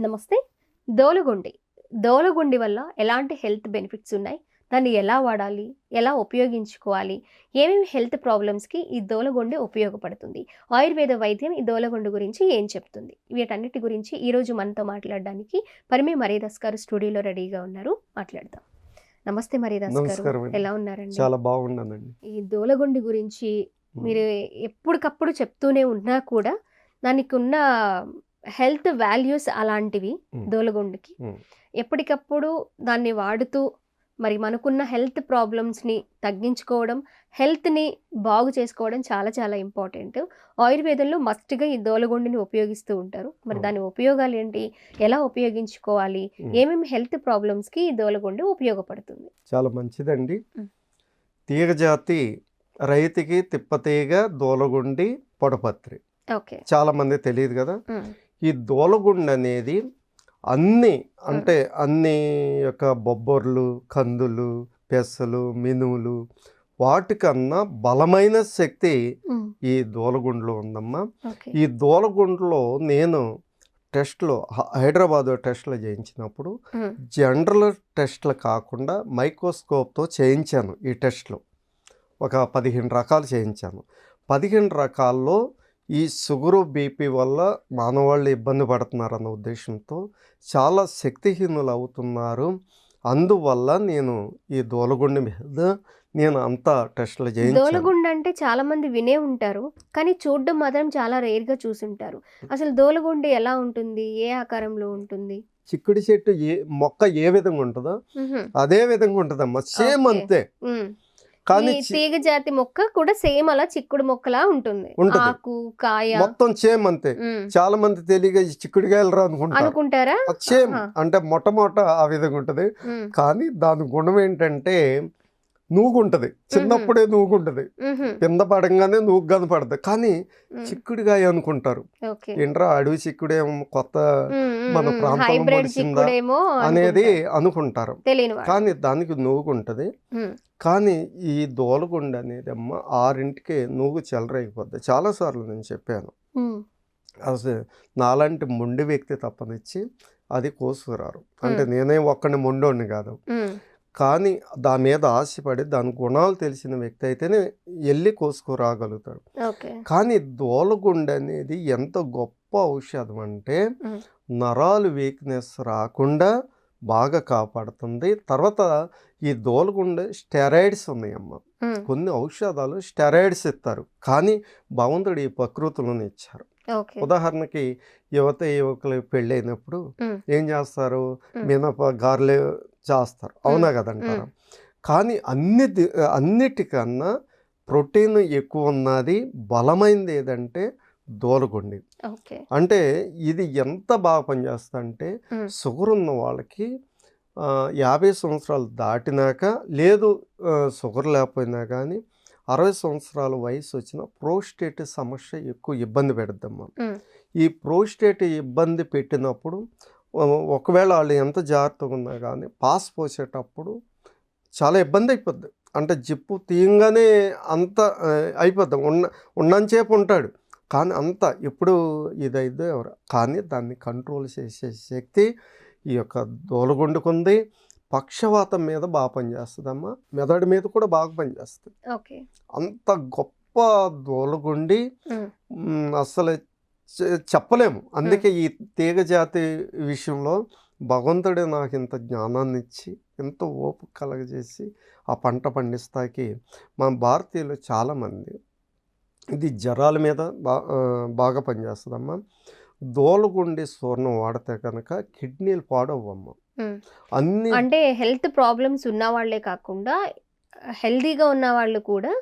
నమస్తే. దోలగుండి. దోలగుండి వల్ల ఎలాంటి హెల్త్ బెనిఫిట్స్ ఉన్నాయి? దాన్ని ఎలా వాడాలి? ఎలా ఉపయోగించుకోవాలి? ఏమేమి హెల్త్ ప్రాబ్లమ్స్కి ఈ దోలగొండి ఉపయోగపడుతుంది? ఆయుర్వేద వైద్యం ఈ దోలగొండు గురించి ఏం చెప్తుంది? వీటన్నిటి గురించి ఈరోజు మనతో మాట్లాడడానికి పరిమే మరీదాస్ గారు స్టూడియోలో రెడీగా ఉన్నారు. మాట్లాడదాం. నమస్తే మరీదాస్ గారు. ఎలా ఉన్నారండి? చాలా బాగున్నానండి. ఈ దోలగొండి గురించి మీరు ఎప్పటికప్పుడు చెప్తూనే ఉన్నా కూడా దానికి ఉన్న హెల్త్ వాల్యూస్ అలాంటివి. దోలగొండకి. ఎప్పటికప్పుడు దాన్ని వాడుతూ మరి మనకున్న హెల్త్ ప్రాబ్లమ్స్ని తగ్గించుకోవడం హెల్త్ని బాగు చేసుకోవడం చాలా చాలా ఇంపార్టెంట్. ఆయుర్వేదంలో మస్ట్గా ఈ దోలగొండిని ఉపయోగిస్తూ ఉంటారు. మరి. దాని ఉపయోగాలు ఏంటి? ఎలా ఉపయోగించుకోవాలి? మ్మ్. ఏమేమి హెల్త్ ప్రాబ్లమ్స్కి ఈ దోలగొండి ఉపయోగపడుతుంది? చాలా మంచిదండి. మ్. తీగ జాతి రైతుకి తిప్పతీగ దూలగుండి పొడపత్రి. ఓకే. చాలా మంది తెలియదు కదా? ఈ దూలగుండి అనేది అన్ని అంటే అన్ని యొక్క బొబ్బర్లు కందులు పెసలు మినువులు వాటికన్నా బలమైన శక్తి ఈ దూలగుండ్లో ఉందమ్మా. ఈ దూలగుండ్లో నేను టెస్ట్లో హైదరాబాద్ టెస్ట్లో చేయించినప్పుడు జనరల్ టెస్ట్లు కాకుండా మైక్రోస్కోప్తో చేయించాను ఈ టెస్ట్లు. ఒక పదిహేను రకాలు చేయించాను. పదిహేను రకాల్లో ఈ షుగరు బీపీ వల్ల మానవాళ్ళు ఇబ్బంది పడుతున్నారన్న ఉద్దేశంతో చాలా శక్తిహీనులు అవుతున్నారు అందువల్ల నేను ఈ దూలగుండి మీద నేను అంతా టెస్టులు చేయించాను. దోలగుండ అంటే చాలా మంది వినే ఉంటారు కానీ చూడడం మాత్రం చాలా రేర్గా చూసుంటారు. అసలు దోలగుండి ఎలా ఉంటుంది? ఏ ఆకారంలో ఉంటుంది? చిక్కుడు చెట్టు ఏ మొక్క ఏ విధంగా ఉంటుందో. అదే విధంగా ఉంటుందమ్మా సేమ్. అంతే. కానీ తీగ జాతి మొక్క కూడా సేమ్ అలా చిక్కుడు మొక్కలా ఉంటుంది. ఆకు కాయ మొత్తం సేమ్ అంతే. చాలా మంది తెలియక ఈ చిక్కుడుకాయలు రా అనుకుంటారు సేమ్. అంటే మొట్టమొదట ఆ విధంగా ఉంటుంది. కానీ దాని గుణం ఏంటంటే నూగుంటది చిన్నప్పుడే నూగుంటది. కింద పడంగానే నూగు కనపడదు కానీ మ్. చిక్కుడుకాయ అనుకుంటారు ఏంట్రా అడవి చిక్కుడేమో కొత్త మన. ప్రాంతంలో అనేది అనుకుంటారు. కానీ దానికి నూగు ఉంటుంది మ్. కానీ ఈ దోలగుండ అనేది అమ్మ ఆరింటికే నూగు చెలరైపోద్ది చాలాసార్లు నేను చెప్పాను. అసలు నాలాంటి మొండి వ్యక్తి తప్పనిచ్చి అది కోసుకురారు అంటే. నేనే ఒక్కడిని మొండోడిని కాదు. కానీ దాని మీద ఆశపడి దాని గుణాలు తెలిసిన వ్యక్తి అయితేనే వెళ్ళి కోసుకురాగలుగుతాడు కానీ దోలగుండ అనేది ఎంత గొప్ప ఔషధం అంటే. నరాలు వీక్నెస్ రాకుండా బాగా కాపాడుతుంది తర్వాత ఈ దోలగుండ స్టెరాయిడ్స్ ఉన్నాయమ్మ. కొన్ని ఔషధాలు స్టెరాయిడ్స్ ఇస్తారు కానీ భగవంతుడు ఈ ప్రకృతులను ఇచ్చారు ఉదాహరణకి యువత యువకులు పెళ్ళైనప్పుడు. ఏం చేస్తారు. మినప గారెలు చేస్తారు. అవునా కదంటారు? కానీ అన్ని అన్నిటికన్నా ప్రోటీన్ ఎక్కువ ఉన్నది బలమైనది ఏదంటే దోలగుండి. అంటే ఇది ఎంత బాగా పనిచేస్తా అంటే. షుగర్ ఉన్న వాళ్ళకి యాభై సంవత్సరాలు దాటినాక లేదు షుగర్ లేకపోయినా కానీ అరవై సంవత్సరాల వయసు వచ్చిన ప్రోస్టేట్ సమస్య ఎక్కువ ఇబ్బంది పెడద్దమ్మా. మ్. ఈ ప్రోస్టేట్ ఇబ్బంది పెట్టినప్పుడు ఒకవేళ వాళ్ళు ఎంత జాగ్రత్తగా ఉన్నా కానీ పాస్ పోసేటప్పుడు చాలా ఇబ్బంది అయిపోద్ది. అంటే జిప్పు తీయంగానే అంత అయిపోద్ది. ఉన్న ఉన్నంతసేపు ఉంటాడు. కానీ అంత ఎప్పుడు ఇదైద్దో ఎవరు. కానీ దాన్ని కంట్రోల్ చేసే శక్తి ఈ యొక్క దోలగుండుకుంది. పక్షవాతం మీద బాగా పనిచేస్తుందమ్మా మెదడు మీద కూడా బాగా పనిచేస్తుంది. అంత గొప్ప దోలగుండి అసలు చెప్పలేము. అందుకే ఈ తీగ జాతి విషయంలో భగవంతుడే నాకు ఇంత జ్ఞానాన్ని ఇచ్చి ఎంత ఓపిక కలగజేసి ఆ పంట పండిస్తాకి మన భారతీయులు చాలామంది. ఇది జ్వరాల మీద బా బాగా పనిచేస్తుందమ్మా. దోలగుండి సూర్ణం వాడితే కనుక కిడ్నీలు పాడవమ్మ. అన్ని అంటే హెల్త్ ప్రాబ్లమ్స్ ఉన్న వాళ్ళే కాకుండా హెల్దీగా ఉన్న వాళ్ళు కూడా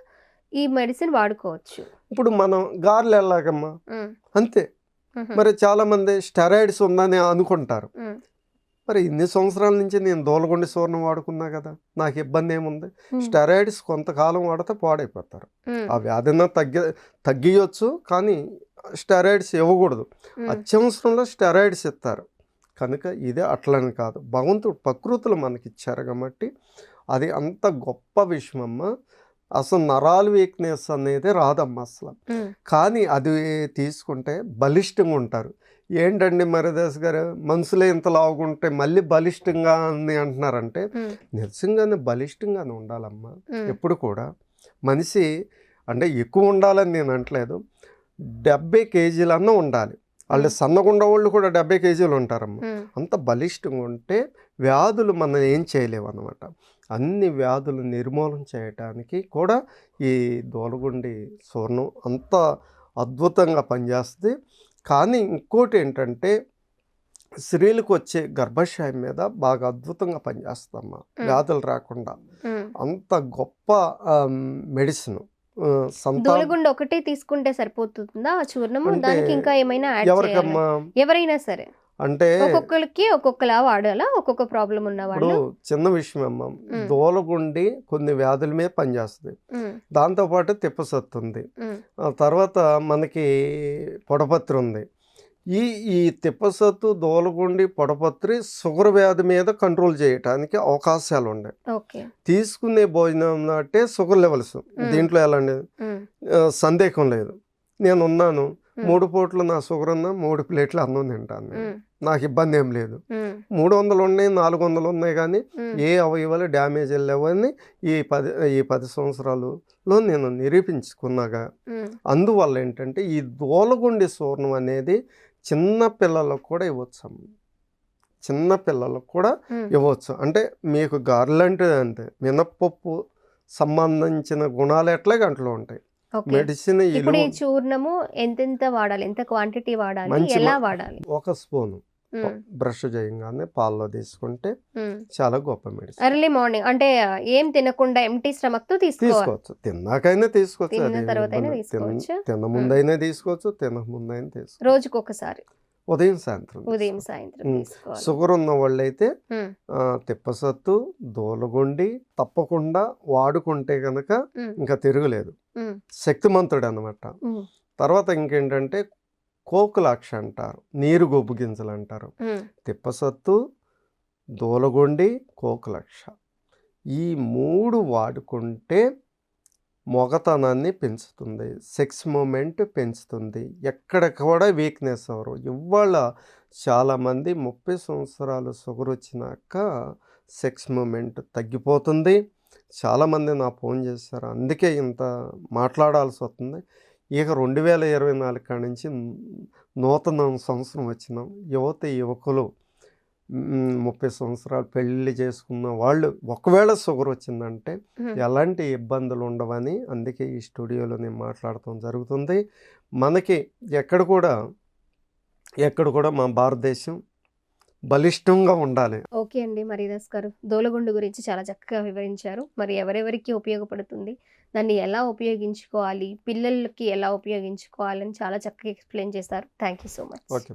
ఈ మెడిసిన్ వాడుకోవచ్చు ఇప్పుడు మనం గారెలు ఎలాగమ్మా మ్. అంతే. మరి చాలామంది స్టెరాయిడ్స్ ఉందని అనుకుంటారు. మరి ఇన్ని సంవత్సరాల నుంచి నేను దోలగొండి సూర్ణం వాడుకున్నా కదా నాకు ఇబ్బంది ఏముంది. స్టెరాయిడ్స్ కొంతకాలం వాడితే పాడైపోతారు. ఆ వ్యాధిని తగ్గి తగ్గియొచ్చు కానీ స్టెరాయిడ్స్ ఇవ్వకూడదు. అత్యవసరంలో స్టెరాయిడ్స్ ఇస్తారు కనుక ఇదే అట్లని కాదు భగవంతుడు ప్రకృతులు మనకి ఇచ్చారు కాబట్టి అది అంత గొప్ప విషయం అమ్మ అసలు నరాల వీక్నెస్ అనేది రాదమ్మా అసలు. కానీ అది తీసుకుంటే బలిష్టంగా ఉంటారు. ఏంటండి మరిదాస్ గారు? మనుషులే ఇంత లావుకుంటే మళ్ళీ బలిష్టంగా అని అంటున్నారంటే నిజంగానే బలిష్టంగానే ఉండాలమ్మా. ఎప్పుడు కూడా మనిషి అంటే ఎక్కువ ఉండాలని నేను అనట్లేదు డెబ్బై కేజీలన్నా ఉండాలి. వాళ్ళు. సన్నగుండ వాళ్ళు కూడా డెబ్బై కేజీలు ఉంటారమ్మా. అంత బలిష్టంగా ఉంటే వ్యాధులు మనం ఏం చేయలేవు అనమాట అన్ని వ్యాధులు నిర్మూలన చేయటానికి కూడా ఈ దోలగుండి సూర్ణం అంత అద్భుతంగా పనిచేస్తుంది. కానీ ఇంకోటి ఏంటంటే స్త్రీలకు వచ్చే గర్భాశయం మీద బాగా అద్భుతంగా పనిచేస్తుందమ్మా. వ్యాధులు రాకుండా. అంత గొప్ప మెడిసిన్. దోలగుండ ఒకటే తీసుకుంటే సరిపోతుందా? ఆ చూర్ణము? దానికి ఇంకా ఏమైనా ఎవరైనా సరే. అంటే ఒక్కొక్కరికి ఒక్కొక్కలా వాడాలా? ఒక్కొక్క ప్రాబ్లం ఉన్న ఇప్పుడు వాళ్ళు చిన్న విషయం అమ్మ. దోలగుండి కొన్ని వ్యాధుల మీద పనిచేస్తుంది. దాంతోపాటు తిప్పసత్తు ఉంది తర్వాత మనకి పొడపత్రి ఉంది. ఈ ఈ తిప్పసత్తు దోలగుండి పొడపత్రి షుగర్ వ్యాధి మీద కంట్రోల్ చేయటానికి అవకాశాలు ఉన్నాయి తీసుకునే భోజనం నాటే షుగర్ లెవెల్స్. దీంట్లో ఎలాంటి సందేహం లేదు. నేను ఉన్నాను. మూడు పూట్లు నా షుగర్ ఉన్నా మూడు ప్లేట్లు అన్నం తింటాను నాకు ఇబ్బంది ఏం లేదు. మూడు వందలు ఉన్నాయి నాలుగు వందలు ఉన్నాయి కానీ ఏ అవయవాలు డ్యామేజ్ లేవని ఈ పది ఈ పది సంవత్సరాలలో నేను నిరూపించుకున్నాగా. అందువల్ల ఏంటంటే ఈ దోలగుండి సూర్ణం అనేది చిన్న పిల్లలకు కూడా ఇవ్వచ్చు చిన్న పిల్లలకు కూడా ఇవ్వచ్చు. అంటే మీకు గారెలాంటిది అంతే. మినప్పప్పు సంబంధించిన గుణాలు ఎట్లా గంటలో ఉంటాయి? మెడిసిన్ ఇప్పుడు ఇలువ ఈ చూర్ణము ఎంతెంత వాడాలి? ఎంత క్వాంటిటీ వాడాలి? ఎలా వాడాలి? ఒక స్పూన్. బ్రష్ చేయగానే పాల్లో తీసుకుంటే. చాలా గొప్ప మెడిసిన్. ఎర్లీ మార్నింగ్ అంటే ఏం తినకుండా ఎంటీ స్టమక్తో తీసుకోవచ్చు. తిన్నాకైనా తీసుకోవచ్చు. తిన్న. తిన్న- తీసుకోవచ్చు. తిన్న ముందైనా తీసుకోవచ్చు. ముందైనా రోజుకి ఒకసారి ఉదయం సాయంత్రం ఉదయం. సాయంత్రం షుగర్ ఉన్న వాళ్ళైతే తిప్పసత్తు దూలగుండి తప్పకుండా వాడుకుంటే కనుక ఇంకా తిరగలేదు. శక్తిమంతుడు అనమాట తర్వాత ఇంకేంటంటే కోకులాక్ష అంటారు నీరు గొబ్బు గింజలు అంటారు. తిప్పసత్తు దూలగొండి కోకులక్ష. ఈ మూడు వాడుకుంటే మొగతనాన్ని పెంచుతుంది సెక్స్ మూమెంట్ పెంచుతుంది. ఎక్కడ కూడా వీక్నెస్ అవరు ఇవాళ చాలామంది ముప్పై సంవత్సరాలు షుగర్ వచ్చినాక సెక్స్ మూమెంట్ తగ్గిపోతుంది. చాలామంది నా ఫోన్ చేశారు అందుకే ఇంత మాట్లాడాల్సి వస్తుంది ఇక రెండు వేల ఇరవై నాలుగు కాడి నుంచి నూతన సంవత్సరం వచ్చినాం యువత యువకులు ముప్పై సంవత్సరాలు పెళ్ళి చేసుకున్న వాళ్ళు ఒకవేళ షుగర్ వచ్చిందంటే. ఎలాంటి ఇబ్బందులు ఉండవని అందుకే ఈ స్టూడియోలో నేను మాట్లాడటం జరుగుతుంది మనకి ఎక్కడ కూడా ఎక్కడ కూడా మా భారతదేశం బలిష్టంగా ఉండాలి. ఓకే అండి. మరీదాస్ గారు దోలగుండు గురించి చాలా చక్కగా వివరించారు. మరి ఎవరెవరికి ఉపయోగపడుతుంది దాన్ని ఎలా ఉపయోగించుకోవాలి పిల్లలకి ఎలా ఉపయోగించుకోవాలని చాలా చక్కగా ఎక్స్ప్లెయిన్ చేశారు. Thank you so much. Okay